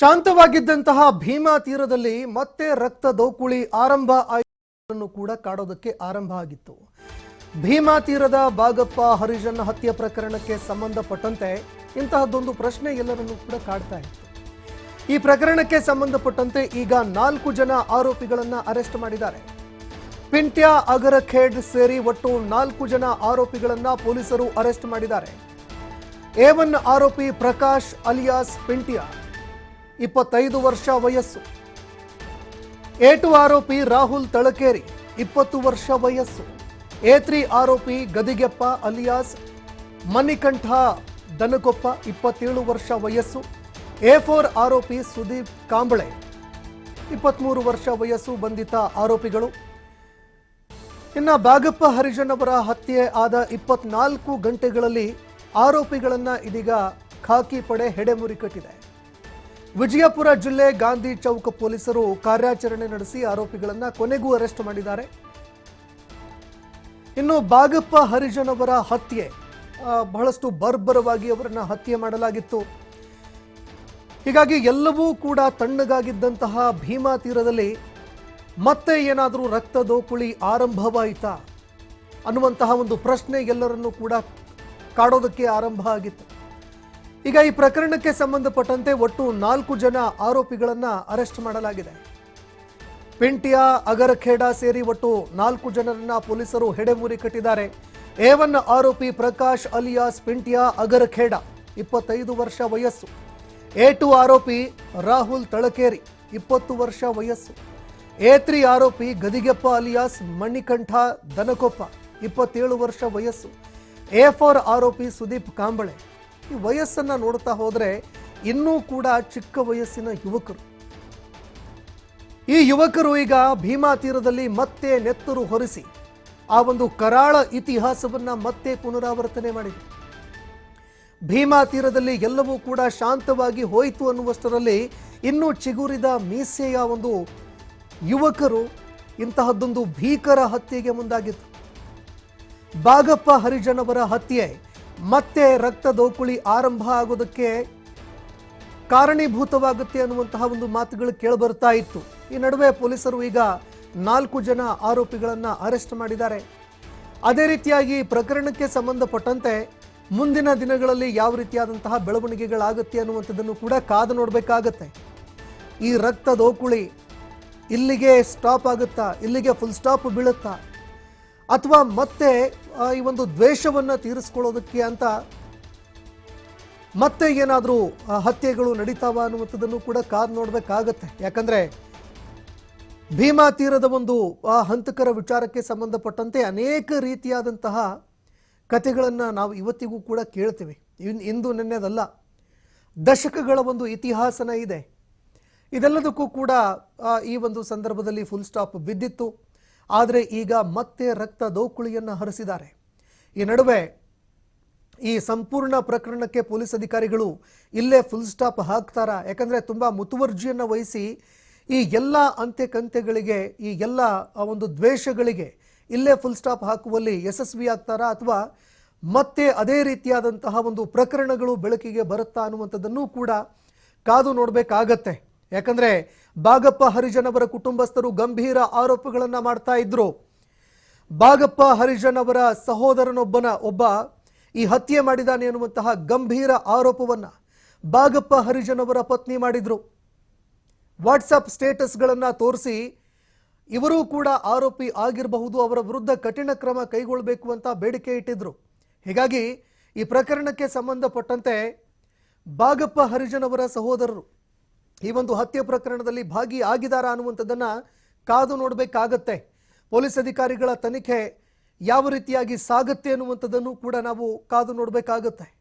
ಶಾಂತವಾಗಿದ್ದಂತಹ ಭೀಮಾ ತೀರದಲ್ಲಿ ಮತ್ತೆ ರಕ್ತ ದೋಕುಳಿ ಆರಂಭ ಆಯ್ತು ಕೂಡ ಕಾಡೋದಕ್ಕೆ ಆರಂಭ ಆಗಿತ್ತು. ಭೀಮಾ ತೀರದ ಬಾಗಪ್ಪ ಹರಿಜನ್ ಹತ್ಯೆ ಪ್ರಕರಣಕ್ಕೆ ಸಂಬಂಧಪಟ್ಟಂತೆ ಇಂತಹದ್ದೊಂದು ಪ್ರಶ್ನೆ ಎಲ್ಲರನ್ನೂ ಕೂಡ ಕಾಡ್ತಾ ಇತ್ತು. ಈ ಪ್ರಕರಣಕ್ಕೆ ಸಂಬಂಧಪಟ್ಟಂತೆ ಈಗ ನಾಲ್ಕು ಜನ ಆರೋಪಿಗಳನ್ನ ಅರೆಸ್ಟ್ ಮಾಡಿದ್ದಾರೆ. ಪಿಂಟ್ಯ ಅಗರಖೇಡ್ ಸೇರಿ ಒಟ್ಟು ನಾಲ್ಕು ಜನ ಆರೋಪಿಗಳನ್ನ ಪೊಲೀಸರು ಅರೆಸ್ಟ್ ಮಾಡಿದ್ದಾರೆ. ಒನ್ ಆರೋಪಿ ಪ್ರಕಾಶ್ ಅಲಿಯಾಸ್ ಪಿಂಟ್ಯ ಇಪ್ಪತ್ತೈದು ವರ್ಷ ವಯಸ್ಸು. ಏಟು ಆರೋಪಿ ರಾಹುಲ್ ತಳಕೇರಿ, ಇಪ್ಪತ್ತು ವರ್ಷ ವಯಸ್ಸು. ಎ ಆರೋಪಿ ಗದಿಗೆಪ್ಪ ಅಲಿಯಾಸ್, ಮಣಿಕಂಠ ದನಕೊಪ್ಪ, ಇಪ್ಪತ್ತೇಳು ವರ್ಷ ವಯಸ್ಸು. ಎ ಫೋರ್ ಆರೋಪಿ ಸುದೀಪ್ ಕಾಂಬಳೆ ಇಪ್ಪತ್ತ್ಮೂರು ವರ್ಷ ವಯಸ್ಸು ಬಂಧಿತ ಆರೋಪಿಗಳು. ಇನ್ನು ಬಾಗಪ್ಪ ಹರಿಜನ್ ಅವರ ಹತ್ಯೆ ಆದ ಇಪ್ಪತ್ನಾಲ್ಕು ಗಂಟೆಗಳಲ್ಲಿ ಆರೋಪಿಗಳನ್ನ ಇದೀಗ ಖಾಕಿ ಪಡೆ ಹೆಡೆಮುರಿ ಕಟ್ಟಿದೆ. ವಿಜಯಪುರ ಜಿಲ್ಲೆ ಗಾಂಧಿ ಚೌಕ ಪೊಲೀಸರು ಕಾರ್ಯಾಚರಣೆ ನಡೆಸಿ ಆರೋಪಿಗಳನ್ನು ಕೊನೆಗೂ ಅರೆಸ್ಟ್ ಮಾಡಿದ್ದಾರೆ. ಇನ್ನು ಬಾಗಪ್ಪ ಹರಿಜನ್ ಅವರ ಹತ್ಯೆ ಬಹಳಷ್ಟು ಬರ್ಬರವಾಗಿ ಅವರನ್ನ ಹತ್ಯೆ ಮಾಡಲಾಗಿತ್ತು. ಹೀಗಾಗಿ ಎಲ್ಲವೂ ಕೂಡ ತಣ್ಣಗಾಗಿದ್ದಂತಹ ಭೀಮಾ ತೀರದಲ್ಲಿ ಮತ್ತೆ ಏನಾದರೂ ರಕ್ತ ದೋಕುಳಿ ಆರಂಭವಾಯಿತಾ ಅನ್ನುವಂತಹ ಒಂದು ಪ್ರಶ್ನೆ ಎಲ್ಲರನ್ನೂ ಕೂಡ ಕಾಡೋದಕ್ಕೆ ಆರಂಭ ಆಗಿತ್ತು. ಈಗ ಈ ಪ್ರಕರಣಕ್ಕೆ ಸಂಬಂಧಪಟ್ಟಂತೆ ಒಟ್ಟು ನಾಲ್ಕು ಜನ ಆರೋಪಿಗಳನ್ನ ಅರೆಸ್ಟ್ ಮಾಡಲಾಗಿದೆ. ಪಿಂಟಿಯಾ ಅಗರಖೇಡ ಸೇರಿ ಒಟ್ಟು ನಾಲ್ಕು ಜನರನ್ನ ಪೊಲೀಸರು ಹೆಡೆಮೂರಿ ಕಟ್ಟಿದ್ದಾರೆ. ಏವನ್ ಆರೋಪಿ ಪ್ರಕಾಶ್ ಅಲಿಯಾಸ್ ಪಿಂಟಿಯಾ ಅಗರಖೇಡ, ಇಪ್ಪತ್ತೈದು ವರ್ಷ ವಯಸ್ಸು. ಎ ಟು ಆರೋಪಿ ರಾಹುಲ್ ತಳಕೇರಿ, ಇಪ್ಪತ್ತು ವರ್ಷ ವಯಸ್ಸು. ಎ ತ್ರೀ ಆರೋಪಿ ಗದಿಗೆಪ್ಪ ಅಲಿಯಾಸ್, ಮಣಿಕಂಠ ದನಕೊಪ್ಪ, ಇಪ್ಪತ್ತೇಳು ವರ್ಷ ವಯಸ್ಸು. ಎ ಫೋರ್ ಆರೋಪಿ ಸುದೀಪ್ ಕಾಂಬಳೆ ಈ ವಯಸ್ಸನ್ನ ನೋಡ್ತಾ ಹೋದರೆ ಇನ್ನೂ ಕೂಡ ಚಿಕ್ಕ ವಯಸ್ಸಿನ ಯುವಕರು. ಈ ಯುವಕರು ಈಗ ಭೀಮಾ ತೀರದಲ್ಲಿ ಮತ್ತೆ ನೆತ್ತರು ಹೊರಿಸಿ ಆ ಒಂದು ಕರಾಳ ಇತಿಹಾಸವನ್ನ ಮತ್ತೆ ಪುನರಾವರ್ತನೆ ಮಾಡಿದರು. ಭೀಮಾ ತೀರದಲ್ಲಿ ಎಲ್ಲವೂ ಕೂಡ ಶಾಂತವಾಗಿ ಹೋಯಿತು ಅನ್ನುವಷ್ಟರಲ್ಲಿ ಇನ್ನೂ ಚಿಗುರಿದ ಮೀಸೆಯ ಒಂದು ಯುವಕರು ಇಂತಹದ್ದೊಂದು ಭೀಕರ ಹತ್ಯೆಗೆ ಮುಂದಾಗಿತ್ತು ಬಾಗಪ್ಪ ಹರಿಜನವರ ಹತ್ಯೆ ಮತ್ತೆ ರಕ್ತ ದೋಕುಳಿ ಆರಂಭ ಆಗೋದಕ್ಕೆ ಕಾರಣೀಭೂತವಾಗುತ್ತೆ ಅನ್ನುವಂತಹ ಒಂದು ಮಾತುಗಳು ಕೇಳಿಬರ್ತಾ ಇತ್ತು. ಈ ನಡುವೆ ಪೊಲೀಸರು ಈಗ ನಾಲ್ಕು ಜನ ಆರೋಪಿಗಳನ್ನು ಅರೆಸ್ಟ್ ಮಾಡಿದ್ದಾರೆ. ಅದೇ ರೀತಿಯಾಗಿ ಪ್ರಕರಣಕ್ಕೆ ಸಂಬಂಧಪಟ್ಟಂತೆ ಮುಂದಿನ ದಿನಗಳಲ್ಲಿ ಯಾವ ರೀತಿಯಾದಂತಹ ಬೆಳವಣಿಗೆಗಳಾಗುತ್ತೆ ಅನ್ನುವಂಥದ್ದನ್ನು ಕೂಡ ಕಾದು ನೋಡಬೇಕಾಗತ್ತೆ. ಈ ರಕ್ತ ದೋಕುಳಿ ಇಲ್ಲಿಗೆ ಸ್ಟಾಪ್ ಆಗುತ್ತಾ? ಇಲ್ಲಿಗೆ ಫುಲ್ ಸ್ಟಾಪ್ ಬೀಳುತ್ತಾ? ಅಥವಾ ಮತ್ತೆ ಈ ಒಂದು ದ್ವೇಷವನ್ನು ತೀರಿಸ್ಕೊಳ್ಳೋದಕ್ಕೆ ಅಂತ ಮತ್ತೆ ಏನಾದರೂ ಹತ್ಯೆಗಳು ನಡೀತಾವ ಅನ್ನುವಂಥದ್ದನ್ನು ಕೂಡ ಕಾದು ನೋಡಬೇಕಾಗತ್ತೆ. ಯಾಕಂದರೆ, ಭೀಮಾ ತೀರದ ಒಂದು, ಆ, ಹಂತಕರ ವಿಚಾರಕ್ಕೆ ಸಂಬಂಧಪಟ್ಟಂತೆ ಅನೇಕ ರೀತಿಯಾದಂತಹ ಕಥೆಗಳನ್ನು ನಾವು ಇವತ್ತಿಗೂ ಕೂಡ ಕೇಳ್ತೀವಿ. ಇಂದು ನೆನ್ನೆದಲ್ಲ, ದಶಕಗಳ ಒಂದು ಇತಿಹಾಸನ ಇದೆ. ಇದೆಲ್ಲದಕ್ಕೂ ಕೂಡ ಈ ಒಂದು ಸಂದರ್ಭದಲ್ಲಿ ಫುಲ್ ಸ್ಟಾಪ್ ಬಿದ್ದಿತ್ತು. ಆದರೆ ಈಗ ಮತ್ತೆ ರಕ್ತ ದೌಕುಳಿಯನ್ನು ಹರಿಸಿದ್ದಾರೆ. ಈ ನಡುವೆ ಈ ಸಂಪೂರ್ಣ ಪ್ರಕರಣಕ್ಕೆ ಪೊಲೀಸ್ ಅಧಿಕಾರಿಗಳು ಇಲ್ಲೇ ಫುಲ್ ಸ್ಟಾಪ್ ಹಾಕ್ತಾರಾ? ಯಾಕಂದರೆ ತುಂಬ ಮುತುವರ್ಜಿಯನ್ನು ವಹಿಸಿ ಈ ಎಲ್ಲ ಅಂತ್ಯಕಂತ್ಯಗಳಿಗೆ, ಈ ಎಲ್ಲ ಒಂದು ದ್ವೇಷಗಳಿಗೆ ಇಲ್ಲೇ ಫುಲ್ ಸ್ಟಾಪ್ ಹಾಕುವಲ್ಲಿ ಯಶಸ್ವಿ ಆಗ್ತಾರಾ? ಅಥವಾ ಮತ್ತೆ ಅದೇ ರೀತಿಯಾದಂತಹ ಒಂದು ಪ್ರಕರಣಗಳು ಬೆಳಕಿಗೆ ಬರುತ್ತಾ ಅನ್ನುವಂಥದ್ದನ್ನು ಕೂಡ ಕಾದು ನೋಡಬೇಕಾಗತ್ತೆ. ಯಾಕಂದ್ರೆ ಬಾಗಪ್ಪ ಹರಿಜನ್ ಅವರ ಕುಟುಂಬಸ್ಥರು ಗಂಭೀರ ಆರೋಪಗಳನ್ನು ಮಾಡ್ತಾ ಇದ್ರು. ಬಾಗಪ್ಪ ಹರಿಜನ್ ಅವರ ಸಹೋದರನೊಬ್ಬನ ಒಬ್ಬ ಈ ಹತ್ಯೆ ಮಾಡಿದಾನೆ ಎನ್ನುವಂತಹ ಗಂಭೀರ ಆರೋಪವನ್ನ ಬಾಗಪ್ಪ ಹರಿಜನ್ ಅವರ ಪತ್ನಿ ಮಾಡಿದ್ರು. ವಾಟ್ಸಪ್ ಸ್ಟೇಟಸ್ಗಳನ್ನು ತೋರಿಸಿ ಇವರೂ ಕೂಡ ಆರೋಪಿ ಆಗಿರಬಹುದು, ಅವರ ವಿರುದ್ಧ ಕಠಿಣ ಕ್ರಮ ಕೈಗೊಳ್ಳಬೇಕು ಅಂತ ಬೇಡಿಕೆ ಇಟ್ಟಿದ್ರು. ಹೀಗಾಗಿ ಈ ಪ್ರಕರಣಕ್ಕೆ ಸಂಬಂಧಪಟ್ಟಂತೆ ಬಾಗಪ್ಪ ಹರಿಜನ್ ಅವರ ಸಹೋದರರು ಈ ಒಂದು ಹತ್ಯೆ ಪ್ರಕರಣದಲ್ಲಿ ಭಾಗಿ ಆಗಿದಾರ ಅನ್ನುವಂಥದ್ದನ್ನ ಕಾದು ನೋಡಬೇಕಾಗತ್ತೆ. ಪೊಲೀಸ್ ಅಧಿಕಾರಿಗಳ ತನಿಖೆ ಯಾವ ರೀತಿಯಾಗಿ ಸಾಗುತ್ತೆ ಅನ್ನುವಂಥದ್ದನ್ನು ಕೂಡ ನಾವು ಕಾದು ನೋಡಬೇಕಾಗತ್ತೆ.